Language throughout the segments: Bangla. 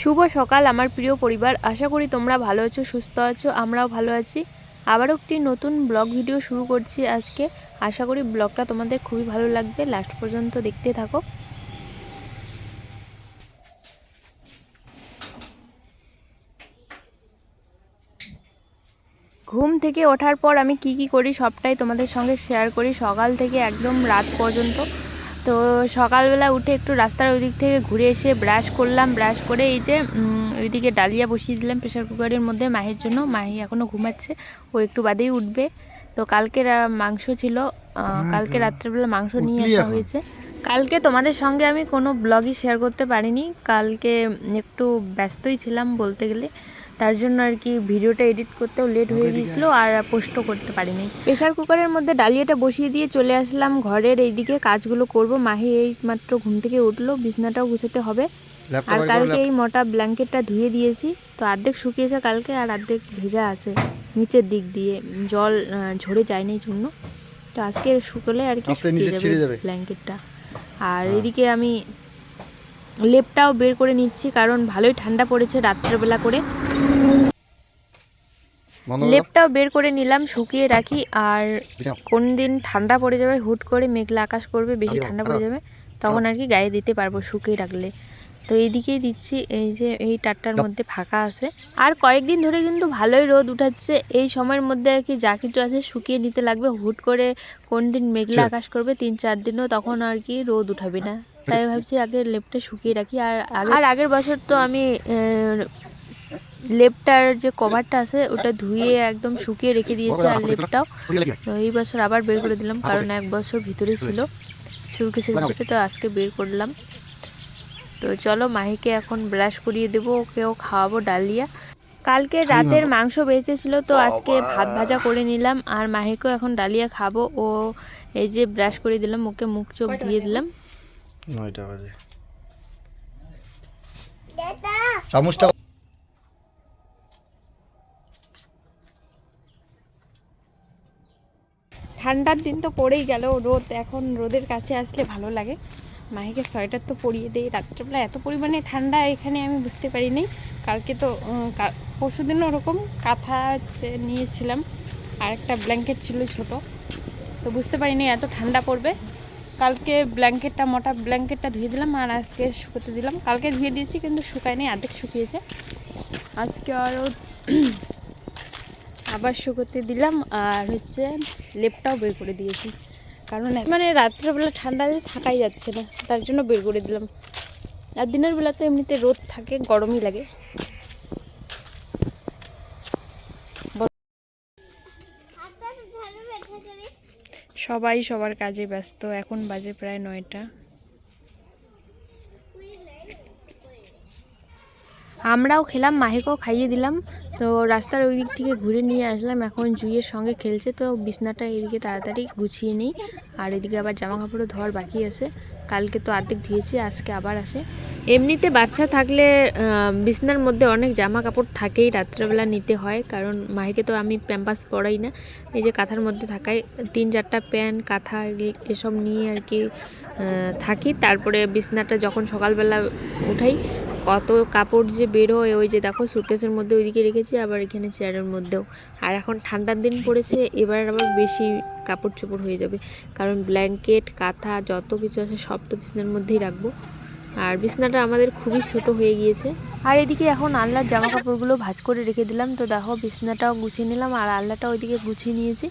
শুভ সকাল, আমার প্রিয় পরিবার। আশা করি তোমরা ভালো আছো, সুস্থ আছো, আমরাও ভালো আছি। আবারও একটি নতুন ব্লগ ভিডিও শুরু করছি আজকে। আশা করি ব্লগটা তোমাদের খুবই ভালো লাগবে। লাস্ট পর্যন্ত দেখতে থাকো। ঘুম থেকে ওঠার পর আমি কি কি করি সবটাই তোমাদের সঙ্গে শেয়ার করি। সকাল থেকে একদম রাত পর্যন্ত। তো সকালবেলা উঠে একটু রাস্তার ওই দিক থেকে ঘুরে এসে ব্রাশ করলাম ব্রাশ করে এই যে ওইদিকে ডালিয়া বসিয়ে দিলাম প্রেশার কুকারের মধ্যে মাহির জন্য। মাহি এখনও ঘুমাচ্ছে ও একটু বাদেই উঠবে। তো কালকে মাংস ছিল কালকে রাত্রেবেলা মাংস নিয়ে আসা হয়েছে। কালকে তোমাদের সঙ্গে আমি কোনো ব্লগই শেয়ার করতে পারিনি। কালকে একটু ব্যস্তই ছিলাম বলতে গেলে। তার জন্য আর কি ভিডিওটা এডিট করতেও লেট হয়ে গিয়েছিল আর পোস্টও করতে পারিনি। প্রেশার কুকারের মধ্যে ডালিয়াটা বসিয়ে দিয়ে চলে আসলাম ঘরের এইদিকে কাজগুলো করব। মাহি এই মাত্র ঘুম থেকে উঠল বিছনাটাও গুছাতে হবে। আর কালকে এই মোটা ব্ল্যাঙ্কেটটা ধুয়ে দিয়েছি। তো অর্ধেক শুকিয়েছে কালকে আর অর্ধেক ভেজা আছে নিচের দিক দিয়ে। জল ঝরে যায়নি এই জন্য। তো আজকে শুকলে আর কি শুকিয়ে যাবে যাবে। ব্ল্যাঙ্কেটটা আর এদিকে আমি লেপটাও বের করে নিচ্ছি কারণ ভালোই ঠান্ডা পড়েছে রাত্রেবেলা করে। লেপটাও বের করে নিলাম শুকিয়ে রাখি আর কোন দিন ঠান্ডা পড়ে যাবে হুট করে মেঘলা আকাশ করবে বেশি ঠান্ডা পড়ে যাবে তখন আর কি গায়ে দিতে পারব শুকিয়ে রাখলে। তো এইদিকেই দিচ্ছি এই যে এই টাটটার মধ্যে ফাঁকা আছে। আর কয়েকদিন ধরে কিন্তু ভালোই রোদ উঠাচ্ছে এই সময়ের মধ্যে আর কি যা কিছু আছে শুকিয়ে নিতে লাগবে হুট করে কোন দিন মেঘলা আকাশ করবে তিন চার দিনও তখন আর কি রোদ উঠাবে না। তাই ভাবছি আগে লেপটা শুকিয়ে রাখি আর আর আগের বছর তো আমি লেপটার যে কভারটা আছে ওটা ধুয়ে একদম শুকিয়ে রেখে দিয়েছে আর লেপটাও। তো এই বছর আবার বের করে দিলাম কারণ এক বছর ভিতরে ছিল। সুরকেসের ভিতরে তো আজকে বের করলাম। তো চলো মাহিকে এখন ব্রাশ করিয়ে দেবো ওকেও খাওয়াবো ডালিয়া। কালকে রাতের মাংস বেঁচেছিল তো আজকে ভাত ভাজা করে নিলাম আর মাহিকেও এখন ডালিয়া খাব। ও এই যে ব্রাশ করে দিলাম ওকে মুখ চোখ ধুয়ে দিলাম। নয়টা বাজে। চামচটা ঠান্ডার দিন তো পড়েই গেল, রোদ এখন রোদের কাছে আসলে ভালো লাগে। মাহিকে সোয়েটার তো পরিয়ে দেই, রাত্রেবেলা এত পরিমাণে ঠান্ডা এখানে আমি বুঝতে পারিনি। কালকে তো পরশু দিনও ওরকম কাঁথা নিয়েছিলাম আর একটা ব্ল্যাঙ্কেট ছিল ছোট। তো বুঝতে পারিনি এত ঠান্ডা পড়বে। কালকে ব্ল্যাঙ্কেটটা, মোটা ব্ল্যাঙ্কেটটা ধুয়ে দিলাম আর আজকে শুকোতে দিলাম। কালকে ধুয়ে দিয়েছি কিন্তু শুকায়নি, অর্ধেক শুকিয়েছে। আজকে আরও আবার শুকোতে দিলাম আর হচ্ছে লেপটাও বের করে দিয়েছি। কারণ মানে রাত্রেবেলা ঠান্ডাতে থাকাই যাচ্ছে না, তার জন্য বের করে দিলাম। আর দিনের বেলা তো এমনিতে রোদ থাকে, গরমই লাগে। সবাই সবার কাজে ব্যস্ত, এখন বাজে প্রায় নয়টা। আমরাও খেলাম, মাহিকেও খাইয়ে দিলাম। তো রাস্তার ওই দিক থেকে ঘুরে নিয়ে আসলাম। এখন জুইয়ের সঙ্গে খেলছে, তো বিছনাটা এদিকে তাড়াতাড়ি গুছিয়ে নিই। আর এদিকে আবার জামা কাপড়ও ধর বাকি আছে। কালকে তো আর্ধেক ধুয়েছি, আজকে আবার আসে এমনিতে বাচ্চা থাকলে বিছনার মধ্যে অনেক জামা কাপড় থাকেই রাত্রেবেলা নিতে হয়। কারণ মাহিকে তো আমি প্যাম্পাস পরাই না। এই যে কাঁথার মধ্যে থাকাই তিন চারটা প্যান্ট, কাঁথা এসব নিয়ে আর কি থাকি। তারপরে বিছনাটা যখন সকালবেলা উঠাই কত কাপড় যে বেরোয় ওই যে দেখো সুটকেসের মধ্যে ওইদিকে রেখেছি, আবার এখানে চেয়ারের মধ্যেও। আর এখন ঠান্ডার দিন পড়েছে, এবার আবার বেশি কাপড় চোপড় হয়ে যাবে। কারণ ব্ল্যাঙ্কেট কাঁথা, যত কিছু আছে সব তো বিছনার মধ্যেই রাখব। আর বিছনাটা আমাদের খুবই ছোট হয়ে গিয়েছে। আর এদিকে এখন আল্লাহর জামা কাপড়গুলো ভাঁজ করে রেখে দিলাম। তো দেখো বিছনাটাও গুছিয়ে নিলাম, আর আল্লাহটা ওইদিকে গুছিয়ে নিয়েছি।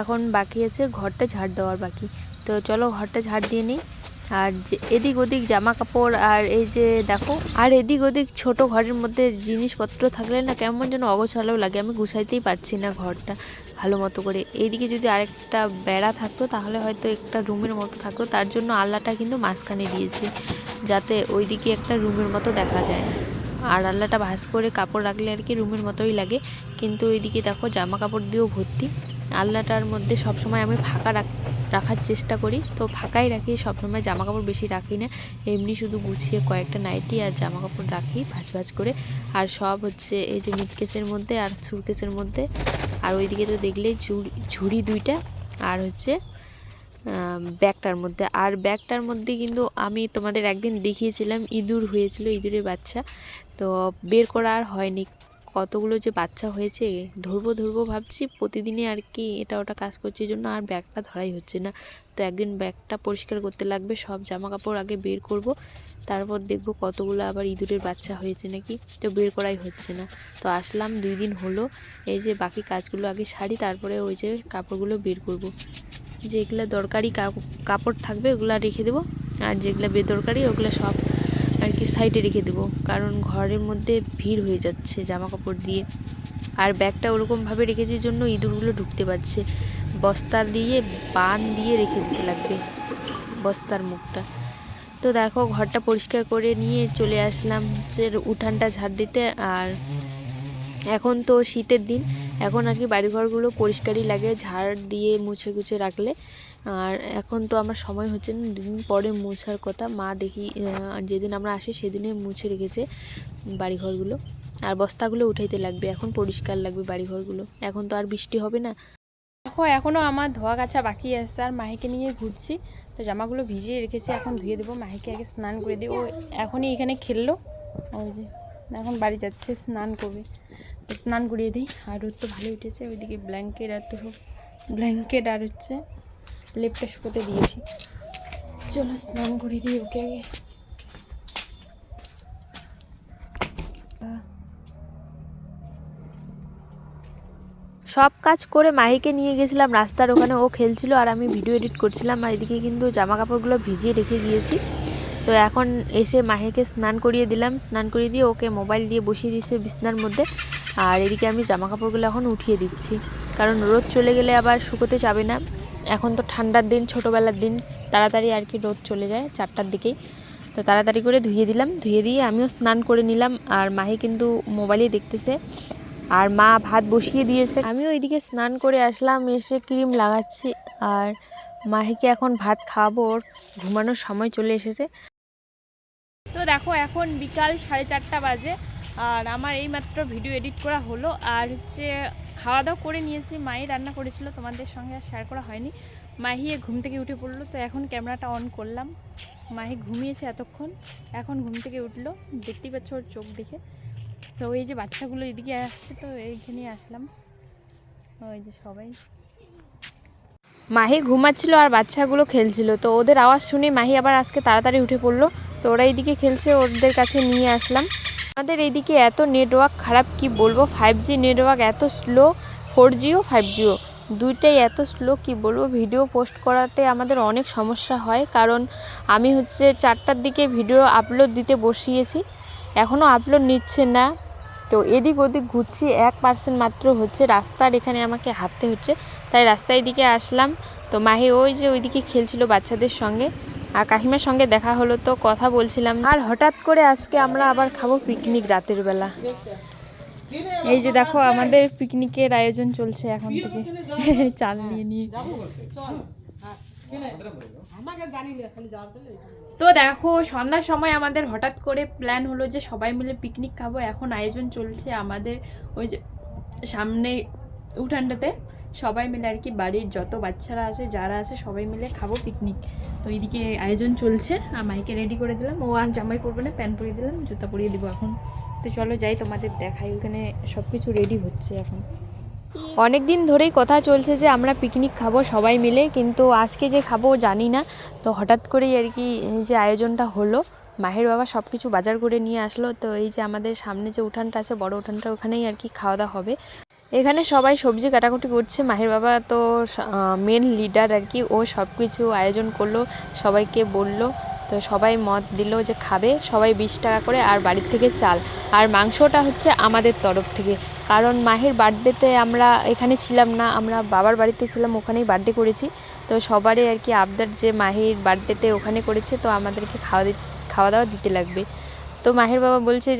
এখন বাকি আছে ঘরটা ঝাড় দেওয়ার বাকি। তো চলো ঘরটা ঝাড় দিয়ে নিই। আর এদিক ওদিক জামা কাপড় আর এই যে দেখো, আর এদিক ওদিক ছোট ঘরের মধ্যে জিনিসপত্র থাকলে না কেমন যেন অগোছালো লাগে, আমি গুছাইতেই পারছি না ঘরটা ভালো মতো করে। এইদিকে যদি আরেকটা বেড়া থাকতো, তাহলে হয়তো একটা রুমের মতো থাকতো, তার জন্য আল্লাহটা কিন্তু মাঝখানে দিয়েছি, যাতে ওইদিকে একটা রুমের মতো দেখা যায়। আর আল্লাহটা ভাঁজ করে কাপড় রাখলে আর কি রুমের মতোই লাগে, কিন্তু ওইদিকে দেখো জামা কাপড় দিয়েও ভর্তি। আল্লাহটার মধ্যে সবসময় আমি ফাঁকা রাখ, রাখার চেষ্টা করি। তো ফাঁকাই রাখি, সবসময় জামা কাপড় বেশি রাখি না। এমনি শুধু গুছিয়ে কয়েকটা নাইটি আর জামা কাপড় রাখি ভাঁজ ভাঁজ করে। আর সব হচ্ছে এই যে মিটকেসের মধ্যে আর সুরকেসের মধ্যে। আর ওইদিকে তো দেখলেই ঝুড়ি ঝুড়ি দুইটা। আর হচ্ছে ব্যাগটার মধ্যে। আর ব্যাগটার মধ্যে কিন্তু আমি তোমাদের একদিন দেখিয়েছিলাম, ইঁদুর হয়েছিল, ইঁদুরের বাচ্চা। তো বের করা আর হয়নি। কতগুলো যে বাচ্চা হয়েছে, ধরবো ধরবো ভাবছি, প্রতিদিনই আর কি এটা ওটা কাজ করছে জন্য আর ব্যাগটা ধরাই হচ্ছে না। তো একদিন ব্যাগটা পরিষ্কার করতে লাগবে, সব জামা কাপড় আগে বের করব, তারপর দেখব কতগুলো আবার ইঁদুরের বাচ্চা হয়েছে নাকি, তো বের করাই হচ্ছে না। তো আসলাম, দুই দিন হলো, এই যে বাকি কাজগুলো আগে সারি, তারপরে ওই যে কাপড়গুলো বের করব। যেগুলো দরকারি কাপ- কাপড় থাকবে ওগুলো রেখে দেবো, আর যেগুলো বেদরকারি ওগুলো সব আর কি সাইডে রেখে দেবো। কারণ ঘরের মধ্যে ভিড় হয়ে যাচ্ছে জামা কাপড় দিয়ে। আর ব্যাগটা ওরকমভাবে রেখেছি জন্য ইঁদুরগুলো ঢুকতে পারছে। বস্তা দিয়ে, বান দিয়ে রেখে দিতে লাগবে বস্তার মুখটা। তো দেখো, ঘরটা পরিষ্কার করে নিয়ে চলে আসলাম যে উঠানটা ঝাড় দিতে। আর এখন তো শীতের দিন। এখন আর কি বাড়িঘরগুলো পরিষ্কারই লাগে, ঝাড় দিয়ে মুছে গুছে রাখলে। আর এখন তো আমার সময় হচ্ছে না, দুদিন পরে মোছার কথা। মা দেখি যেদিন আমরা আসি সেদিনে মুছে রেখেছে বাড়িঘরগুলো। আর বস্তাগুলো উঠাইতে লাগবে, এখন পরিষ্কার লাগবে বাড়িঘরগুলো। এখন তো আর বৃষ্টি হবে না। দেখো এখনও আমার ধোয়া কাছা বাকি আছে, আর মাহিকে নিয়ে ঘুরছি। তো জামাগুলো ভিজিয়ে রেখেছি, এখন ধুয়ে দেবো। মাহিকে আগে স্নান করে দিই ও এখনই এখানে খেললো। ওই যে, এখন বাড়ি যাচ্ছে, স্নান করবে। স্নান করিয়ে দিই। আর রোদ তো ভালো উঠেছে, ওইদিকে ব্ল্যাঙ্কেট আর তো সব ব্ল্যাঙ্কেট আর হচ্ছে লেপটা শুকোতে দিয়েছি। চলো স্নান করে দিই ওকে আগে। সব কাজ করে মাহিকে নিয়ে গেছিলাম, রাস্তার ওখানে ও খেলছিল আর আমি ভিডিও এডিট করছিলাম আর এদিকে কিন্তু জামা কাপড়গুলো ভিজিয়ে রেখে দিয়েছি তো এখন এসে মাহিকে স্নান করিয়ে দিলাম। স্নান করিয়ে দিয়ে ওকে মোবাইল দিয়ে বসিয়ে দিয়েছে বিছনার মধ্যে। আর এদিকে আমি জামা কাপড়গুলো এখন উঠিয়ে দিচ্ছি। কারণ রোদ চলে গেলে আবার শুকোতে যাবে না। এখন তো ঠান্ডার দিন, ছোটোবেলার দিন, তাড়াতাড়ি আর কি রোদ চলে যায় চারটার দিকেই। তো তাড়াতাড়ি করে ধুয়ে দিলাম, ধুয়ে দিয়ে আমিও স্নান করে নিলাম আর মাহি কিন্তু মোবাইলে দেখতেছে। আর মা ভাত বসিয়ে দিয়েছে। আমিও এদিকে স্নান করে আসলাম, এসে ক্রিম লাগাচ্ছি আর মাহিকে এখন ভাত খাওয়াবো, ওর ঘুমানোর সময় চলে এসেছে। তো দেখো এখন বিকাল সাড়ে চারটা বাজে আর আমার এই মাত্র ভিডিও এডিট করা হলো আর হচ্ছে খাওয়া দাওয়া করে নিয়েছি। মাই রান্না করেছিল, তোমাদের সঙ্গে আর শেয়ার করা হয়নি। মাহিয়ে ঘুম থেকে উঠে পড়ল, তো এখন ক্যামেরাটা অন করলাম। মাহি ঘুমিয়েছে এতক্ষণ, এখন ঘুম থেকে উঠল। দেখতেই পাচ্ছ ওর চোখ দেখে। তো ওই যে বাচ্চাগুলো এদিকে আসছে, তো এইখানেই আসলাম। ওই যে সবাই। মাহি ঘুমাচ্ছিল আর বাচ্চাগুলো খেলছিল, তো ওদের আওয়াজ শুনে মাহি আবার আজকে তাড়াতাড়ি উঠে পড়ল। তো ওরা এইদিকে খেলছে, ওদের কাছে নিয়ে আসলাম। আমাদের এইদিকে এত নেটওয়ার্ক খারাপ, কি বলব? ফাইভ জি নেটওয়ার্ক এত slow four Jio five Jio দুইটাই এত স্লো কি বলব? ভিডিও পোস্ট করাতে আমাদের অনেক সমস্যা হয়, কারণ আমি হচ্ছে চারটার দিকে ভিডিও আপলোড দিতে বসিয়েছি এখনও আপলোড নিচ্ছে না। তো এদিক ওদিক ঘুরছি, এক পার্সেন্ট মাত্র হচ্ছে, রাস্তার এখানে আমাকে হাঁটতে হচ্ছে। তাই রাস্তায় দিকে আসলাম। তো মাহি ওই যে ওইদিকে খেলছিল বাচ্চাদের সঙ্গে। আর কাকিমার সঙ্গে দেখা হলো তো কথা বলছিলাম। আর হঠাৎ করে আজকে আমরা আবার খাব পিকনিক রাতের বেলা। এই যে দেখো, আমাদের পিকনিকের আয়োজন চলছে এখন থেকে। চাল নিয়ে নিয়ে। তো দেখো, সন্ধ্যার সময় আমাদের হঠাৎ করে প্ল্যান হলো যে সবাই মিলে পিকনিক খাব। এখন আয়োজন চলছে আমাদের ওই যে সামনে উঠানটাতে। সবাই মিলে আর কি বাড়ির যত বাচ্চারা আছে, যারা আছে, সবাই মিলে খাব পিকনিক তো এইদিকে আয়োজন চলছে, আর মাইকে রেডি করে দিলাম। ও আর জামাই পরবে না, প্যান্ট পরিয়ে দিলাম, জুতা পরিয়ে দিব এখন। তো চলো যাই, তোমাদের দেখাই। ওখানে সব কিছু রেডি হচ্ছে এখন। অনেক দিন ধরেই কথা চলছে যে, আমরা পিকনিক খাব সবাই মিলে, কিন্তু আজকে যে খাব জানি না। তো হঠাৎ করেই আর কি এই যে আয়োজনটা হলো, মাহের বাবা সব কিছু বাজার করে নিয়ে আসলো। তো এই যে আমাদের সামনে যে উঠানটা আছে, বড় উঠানটা, ওখানেই আর কি খাওয়া দাওয়া হবে। এখানে সবাই সবজি কাটাকুটি করছে। মাহের বাবা তো মেন লিডার আর কি। ও সব কিছু আয়োজন করল, সবাইকে বলল। তো সবাই মত দিল যে খাবে, সবাই বিশ টাকা করে আর বাড়ির থেকে চাল। আর মাংসটা হচ্ছে আমাদের তরফ থেকে। কারণ মাহের বার্থডেতে আমরা এখানে ছিলাম না, আমরা বাবার বাড়িতে ছিলাম, ওখানেই বার্থডে করেছি। তো সবারই আর কি আবদার যে মাহির বার্থডেতে ওখানে করেছে, তো আমাদেরকে খাওয়া খাওয়া দাওয়া দিতে লাগবে। তো মাহের বাবা বলছে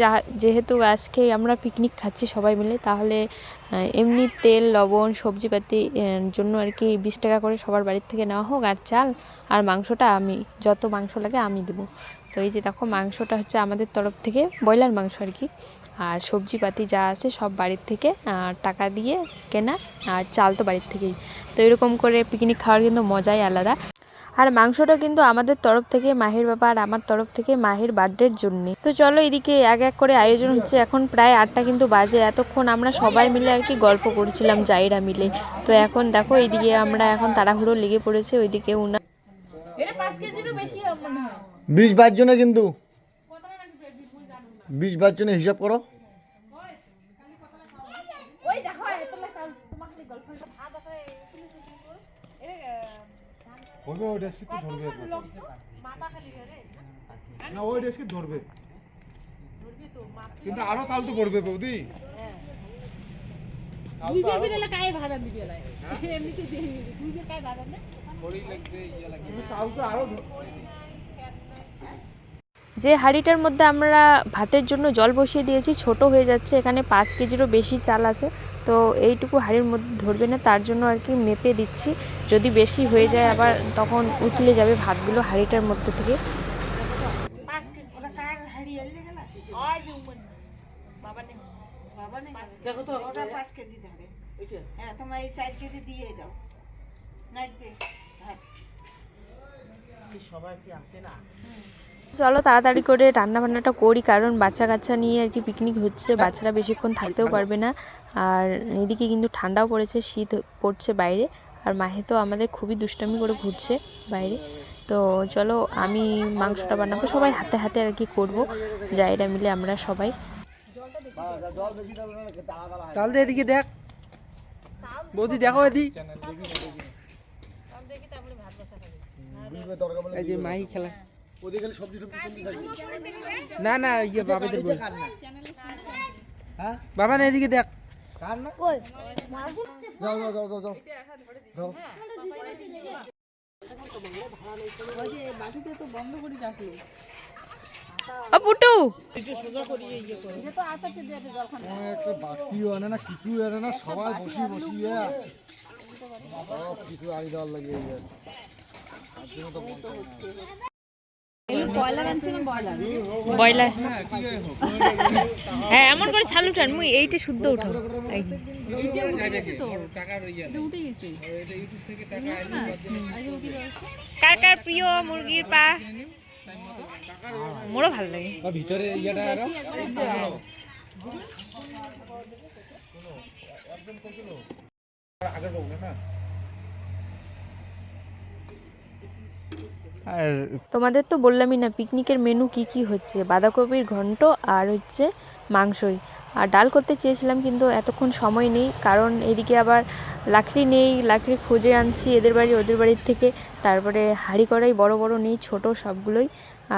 যেহেতু আজকে আমরা পিকনিক খাচ্ছি সবাই মিলে, তাহলে এমনি তেল, লবণ, সবজিপাতি জন্য আর কি বিশ টাকা করে সবার বাড়ির থেকে নেওয়া হোক আর চাল আর মাংসটা আমি, যত মাংস লাগে আমি দেবো। তো এই যে দেখো, মাংসটা হচ্ছে আমাদের তরফ থেকে ব্রয়লার মাংস আর কি। আর সবজিপাতি যা আছে সব বাড়ির থেকে টাকা দিয়ে কেনা, আর চাল তো বাড়ির থেকেই। তো এরকম করে পিকনিক খাওয়ার কিন্তু মজাই আলাদা। আর মাংসটা কিন্তু আমাদের তরফ থেকে মাহির বাবা আর আমার তরফ থেকে মাহির বার্থডের জন্য। তো চলো এদিকে এক এক করে আয়োজন হচ্ছে। এখন প্রায় আটটা কিন্তু বাজে। এতক্ষণ আমরা সবাই মিলে আর কি গল্প করছিলাম জাইরা মিলে। তো এখন দেখো এইদিকে আমরা এখন তাড়াহুড়ো লেগে পড়েছে ওইদিকে উনা বিশ বাইশ জনে কিন্তু। বিশ বাইশ জনে হিসাব করো। ধরবে ওই ডেস্কে তো ধরবে না ওই ডেস্কে ধরবে। কিন্তু আরও চাল তো পড়বে বৌদি। চাল তো আরো- কিন্তু চাল তো আরও ধর- যে হাঁড়িটার মধ্যে আমরা ভাতের জন্য জল বসিয়ে দিয়েছি ছোট হয়ে যাচ্ছে এখানে পাঁচ কেজিরও বেশি চাল আছে। তো এইটুকু হাঁড়ির মধ্যে ধরবে না তার জন্য আর কি মেপে দিচ্ছি। যদি বেশি হয়ে যায় আবার তখন উঠলে যাবে ভাতগুলো হাঁড়িটার মধ্যে থেকে। দেখো তো ওটা পাঁচ কেজি ধরে। হ্যাঁ সবাই কি আসে না? চলো তাড়াতাড়ি করে রান্না বান্নাটা করি কারণ বাচ্চা কাচ্চা নিয়ে আর কি পিকনিক হচ্ছে বাচ্চারা বেশিক্ষণ থাকতেও পারবে না। আর এদিকে কিন্তু ঠান্ডাও পড়েছে শীত পড়ছে বাইরে আর মাহে তো আমাদের খুবই দুষ্টামি করে ঘুরছে বাইরে। তো চলো আমি মাংসটা বানাবো সবাই হাতে হাতে আর কি করব জায়গা মিলে আমরা সবাই। এদিকে দেখ। বৌদি দেখো এদি এই যে মাহি খেলা। সবজি না না ইয়ে বাবাদের বই হ্যাঁ? বাবা না এদিকে দেখ। কার না? যাও যাও যাও যাও যাও। যাও। পুটু! একটা বাটিও আনে না কিছু আনে না সবাই বসি বসিয়ে সব কিছু আড়ি দেওয়ার লাগে বয়লার? হ্যাঁ এমন করে চালু উঠান মুই এইটা শুদ্ধ উঠাও কার কার প্রিয় মুরগির পা? মোরও ভালো লাগে। ভিতরে ইয়েটা আরও? আর তোমাদের তো বললামই না পিকনিকের মেনু কি কি হচ্ছে? বাঁধাকপির ঘন্ট আর হচ্ছে মাংসই। আর ডাল করতে চেয়েছিলাম কিন্তু এতক্ষণ সময় নেই, কারণ এদিকে আবার লাকড়ি নেই, লাকড়ি খুঁজে আনছি এদের বাড়ি, ওদের বাড়ির থেকে। তারপরে হাঁড়ি কড়াই বড় বড় নেই, ছোট সবগুলোই।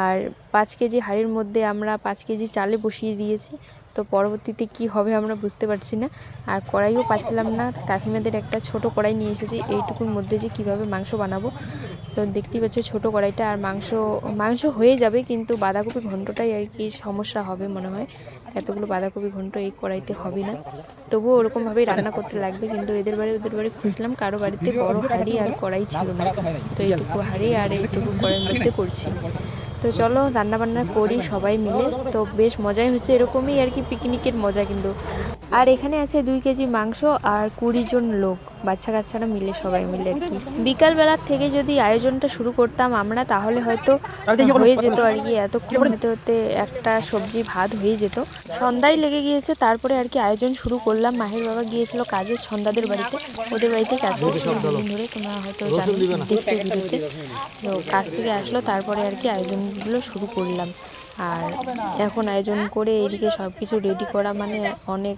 আর পাঁচ কেজি হাঁড়ির মধ্যে আমরা পাঁচ কেজি চালে বসিয়ে দিয়েছি। তো পরবর্তীতে কি হবে আমরা বুঝতে পারছি না। আর কড়াইও পাচ্ছিলাম না, কাকিমাদের একটা ছোট কড়াই নিয়ে এসেছি, এইটুকুর মধ্যে যে কীভাবে মাংস বানাবো। তো দেখতেই পাচ্ছ ছোটো কড়াইটা আর মাংস মাংস হয়ে যাবে কিন্তু বাঁধাকপি ঘন্টটাই আর কি সমস্যা হবে মনে হয়। এতগুলো বাঁধাকপি ঘন্ট এই কড়াইতে হবে না। তবুও ওরকমভাবেই রান্না করতে লাগবে কিন্তু এদের বাড়ি, ওদের বাড়ি খুঁজলাম কারও বাড়িতে বড় হাঁড়ি আর কড়াই ছিল না। তো এইটুকু হাঁড়ি আর এইটুকু কড়াইয়ের মধ্যে করছি। তো চলো রান্না বান্না করি সবাই মিলে। তো বেশ মজাই হচ্ছে, এরকমই আর কি পিকনিকের মজা কিন্তু। আর এখানে আছে দুই কেজি মাংস আর কুড়ি জন লোক বাচ্চা কাচ্চারা মিলে সবাই মিলে আর কি। বিকালবেলার থেকে যদি আয়োজনটা শুরু করতাম আমরা তাহলে হয়তো হয়ে যেত আর কি। এতক্ষণ হতে হতে একটা সবজি ভাত হয়ে যেত। সন্ধ্যায় লেগে গিয়েছে তারপরে আর কি আয়োজন শুরু করলাম। মাহের বাবা গিয়েছিল কাজের সন্ধ্যাদের বাড়িতে। ওদের বাড়িতে কাজ করছিল দুদিন ধরে তোমরা হয়তো জানো দেখছ ভিডিওতে তো কাজ থেকে আসলো তারপরে আর কি আয়োজনগুলো শুরু করলাম। আর এখন আয়োজন করে এদিকে সব কিছু রেডি করা মানে অনেক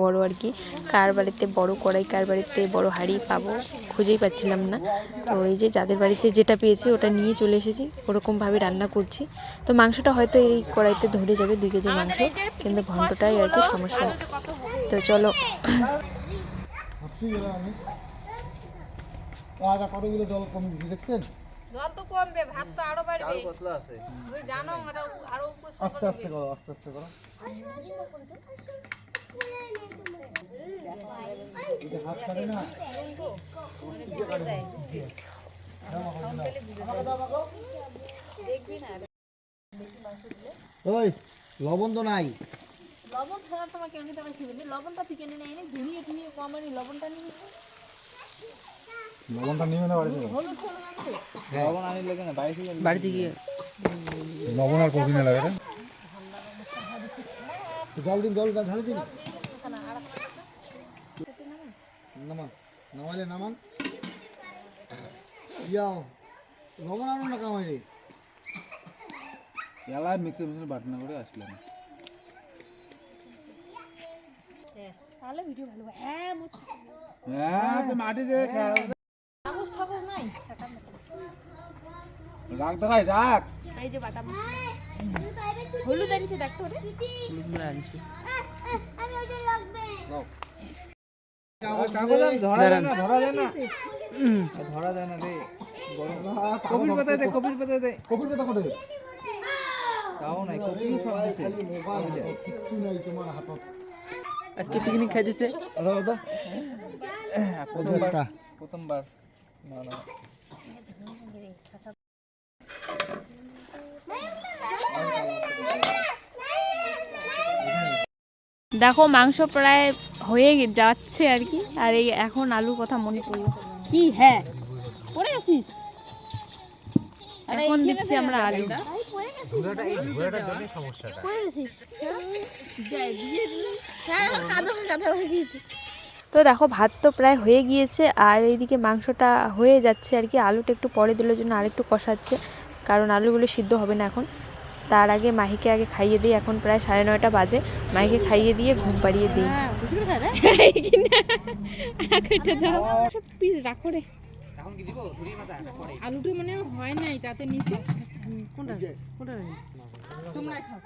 বড় আর কি। কার বাড়িতে বড় কড়াই, কার বাড়িতে বড় হাঁড়ি পাবো খুঁজেই পাচ্ছিলাম না। তো এই যে যাদের বাড়িতে যেটা পেয়েছি ওটা নিয়ে চলে এসেছি, ওরকমভাবে রান্না করছি। তো মাংসটা হয়তো এই কড়াইতে ধরে যাবে দুই কেজি মাংস, কিন্তু ঘন্টটাই আর কি সমস্যা। তো চলো। কতগুলো জল কম দিচ্ছি দেখছেন? জল তো কমবে ভাত তো আরও বাড়বে। কতলা আছে। তুমি জানো আরও আরও আস্তে আস্তে করো আস্তে আস্তে করো। এই যে হাত ছাড়ে না? ওই লবণ তো নাই। লবণ ছাড়া তোমাকে এমনি তোমার খেবে না লবণটা তুই কিনে নেই ধুনিয়ে ধুনিয়ে কমানি লবণটা নিয়ে। লবণটা নিয়ে না বাড়ি থেকে হলুদ হলুদ আছে বাড়িতে গিয়ে। লবণ আর কদিনে লাগে রে। জল দিন জল ঢালে দিন। নামান নামাইলে নামান। ইয়াও লবণ আনো না কামাই রে এলায় মিক্সে মিক্সে বাটনা করে আসলাম তাহলে ভিডিও ভালো হ্যাঁ হ্যাঁ তো মাটি দিয়ে খেয়াল রাখ দেখাই রাখ এই যে বাদাম। হলুদ আনছে দেখো রে আনছি। কাগজ আর ধরা যায় না ধরা যায় না ধরা যায় না রে কপির পাতায় দে। কপির দে কপির তাও নাই কপির সব দিছে। কিছু নাই তোমার হাতত। আজকে পিকনিক আদা আদা প্রথমবার প্রথমবার। না না। দেখো মাংস প্রায় হয়ে যাচ্ছে আর কি। আর এই এখন আলুর কথা মনে পড়ল। কি হ্যাঁ। পড়ে গেছিস? এখন দিচ্ছি আমরা আলু। তো দেখো ভাত তো প্রায় হয়ে গিয়েছে আর এইদিকে মাংসটা হয়ে যাচ্ছে আর কি। আলুটা একটু পরে দিলের জন্য আরেকটু কষাচ্ছে কারণ আলুগুলো সিদ্ধ হবে না এখন। তার আগে মাহিকে আগে খাইয়ে দিই। এখন প্রায় সাড়ে নয়টা বাজে। মাহিকে খাইয়ে দিয়ে ঘুম পাড়িয়ে দিই। রাখো রে। আলুটা মানে হয় নাই তাতে নিচে তোমরা খাও।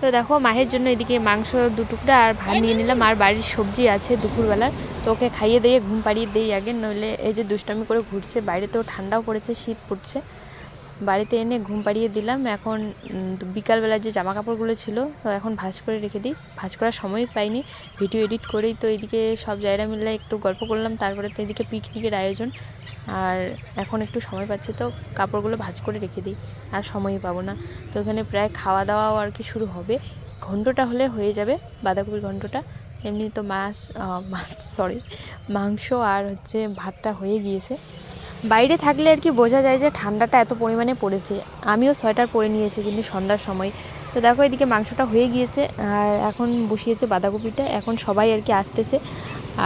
তো দেখো মাহের জন্য এদিকে মাংস দু টুকরা আর ভাত নিয়ে নিলাম। আর বাড়ির সবজি আছে দুপুরবেলার তো ওকে খাইয়ে দিয়ে ঘুম পাড়িয়ে দিই আগে। নইলে এই যে দুষ্টামি করে ঘুরছে বাইরে তো ঠান্ডাও পড়েছে শীত পড়ছে। বাড়িতে এনে ঘুম পাড়িয়ে দিলাম। এখন বিকালবেলা যে জামা কাপড়গুলো ছিল, তো এখন ভাঁজ করে রেখে দিই। ভাঁজ করার সময় পাইনি। ভিডিও এডিট করেই তো এদিকে সব জায়গা মিলে একটু গল্প করলাম, তারপরে তো এদিকে পিকনিকের আয়োজন। আর এখন একটু সময় পাচ্ছি, তো কাপড়গুলো ভাঁজ করে রেখে দিই, আর সময়ই পাবো না। তো এখানে প্রায় খাওয়া দাওয়াও আর কি শুরু হবে। ঘন্টটা হলে হয়ে যাবে, বাঁধাকপির ঘন্টটা এমনি তো মাছ মাছ সরি মাংস আর হচ্ছে ভাতটা হয়ে গিয়েছে। বাইরে থাকলে আর কি বোঝা যায় যে ঠান্ডাটা এত পরিমাণে পড়েছে। আমিও সোয়েটার পরে নিয়েছি কিন্তু সন্ধ্যার সময়। তো দেখো এদিকে মাংসটা হয়ে গিয়েছে আর এখন বসিয়েছে বাঁধাকপিটা। এখন সবাই আর কি আসতেছে।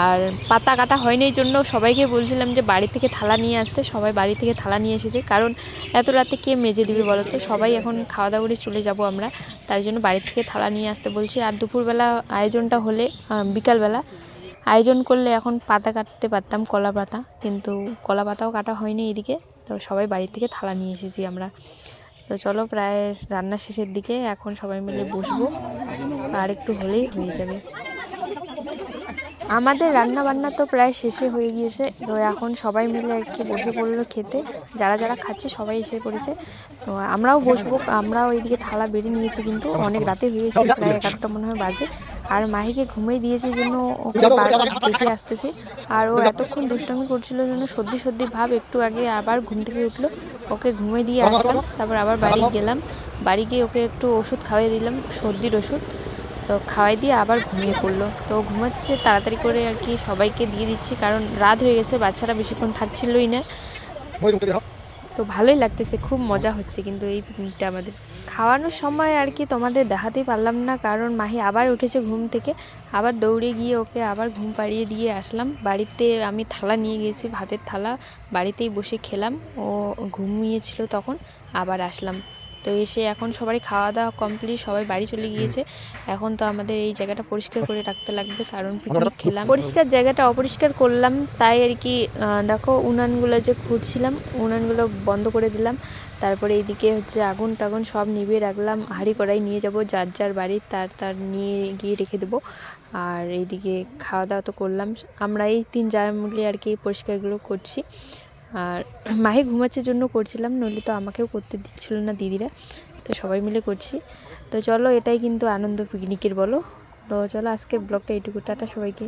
আর পাতা কাটা হয়নি এই জন্য সবাইকে বলছিলাম যে বাড়ি থেকে থালা নিয়ে আসতে। সবাই বাড়ি থেকে থালা নিয়ে এসেছে। কারণ এত রাতে কে মেজে দিবে বলো তো? সবাই এখন খাওয়া দাওয়া করে চলে যাব আমরা। তার জন্য বাড়ি থেকে থালা নিয়ে আসতে বলছি। আর দুপুরবেলা আয়োজনটা হলে বিকালবেলা আয়োজন করলে এখন পাতা কাটতে পারতাম কলা পাতা, কিন্তু কলা পাতাও কাটা হয়নি এদিকে। তো সবাই বাড়ি থেকে থালা নিয়ে এসেছি আমরা। তো চলো প্রায় রান্না শেষের দিকে এখন সবাই মিলে বসবো। আর একটু হলেই হয়ে যাবে। আমাদের রান্না বান্না তো প্রায় শেষে হয়ে গিয়েছে। তো এখন সবাই মিলে আর কি বসে পড়ল খেতে। যারা যারা খাচ্ছে সবাই এসে পড়েছে। তো আমরাও বসবো। আমরাও এইদিকে থালা বেড়ে নিয়েছি কিন্তু অনেক রাতে হয়ে গেছে, প্রায় এগারোটা মনে হয় বাজে। আর মাহিকে ঘুমিয়ে দিয়েছে জন্য ওকে বারবার দেখে আসতেছে। আর ও এতক্ষণ দুষ্টামি করছিল জন্য সর্দি সর্দি ভাব একটু আগে আবার ঘুম থেকে উঠল। ওকে ঘুমিয়ে দিয়ে আসলাম তারপর আবার বাড়ি গেলাম। বাড়ি গিয়ে ওকে একটু ওষুধ খাওয়াই দিলাম সর্দির ওষুধ। তো খাওয়াই দিয়ে আবার ঘুমিয়ে পড়ল। তো ঘুমাচ্ছে তাড়াতাড়ি করে আর কি সবাইকে দিয়ে দিচ্ছি কারণ রাত হয়ে গেছে বাচ্চারা বেশিক্ষণ থাকছিলই না। তো ভালোই লাগতেছে খুব মজা হচ্ছে কিন্তু এই পিকনিকটা আমাদের। খাওয়ানোর সময় আর কি তোমাদের দেখাতেই পারলাম না কারণ মাহি আবার উঠেছে ঘুম থেকে। আবার দৌড়ে গিয়ে ওকে আবার ঘুম পাড়িয়ে দিয়ে আসলাম। বাড়িতে আমি থালা নিয়ে গেছি ভাতের থালা। বাড়িতেই বসে খেলাম। ও ঘুমিয়েছিল তখন আবার আসলাম। তো এসে এখন সবারই খাওয়া দাওয়া কমপ্লিট সবাই বাড়ি চলে গিয়েছে। এখন তো আমাদের এই জায়গাটা পরিষ্কার করে রাখতে লাগবে কারণ পিকনিক খেলাম। পরিষ্কার জায়গাটা অপরিষ্কার করলাম তাই আর কি আহ, দেখো উনানগুলো যে খুঁজছিলাম উনানগুলো বন্ধ করে দিলাম। তারপরে এইদিকে হচ্ছে আগুন টাগুন সব নিভিয়ে রাখলাম। হাঁড়ি কড়াই নিয়ে যাব, যার যার বাড়ি তার তার নিয়ে গিয়ে রেখে দেবো। আর এইদিকে খাওয়া দাওয়া তো করলাম। আমরা এই তিন জায়গা মিলে আর কি পরিষ্কারগুলো করছি। আর মাহি ঘুমাচ্ছের জন্য করছিলাম, নইলে তো আমাকেও করতে দিচ্ছিল না দিদিরা। তো সবাই মিলে করছি। তো চলো এটাই কিন্তু আনন্দ পিকনিকের বলো। তো চলো আজকের ব্লগটা এইটুকু। টাটা সবাইকে।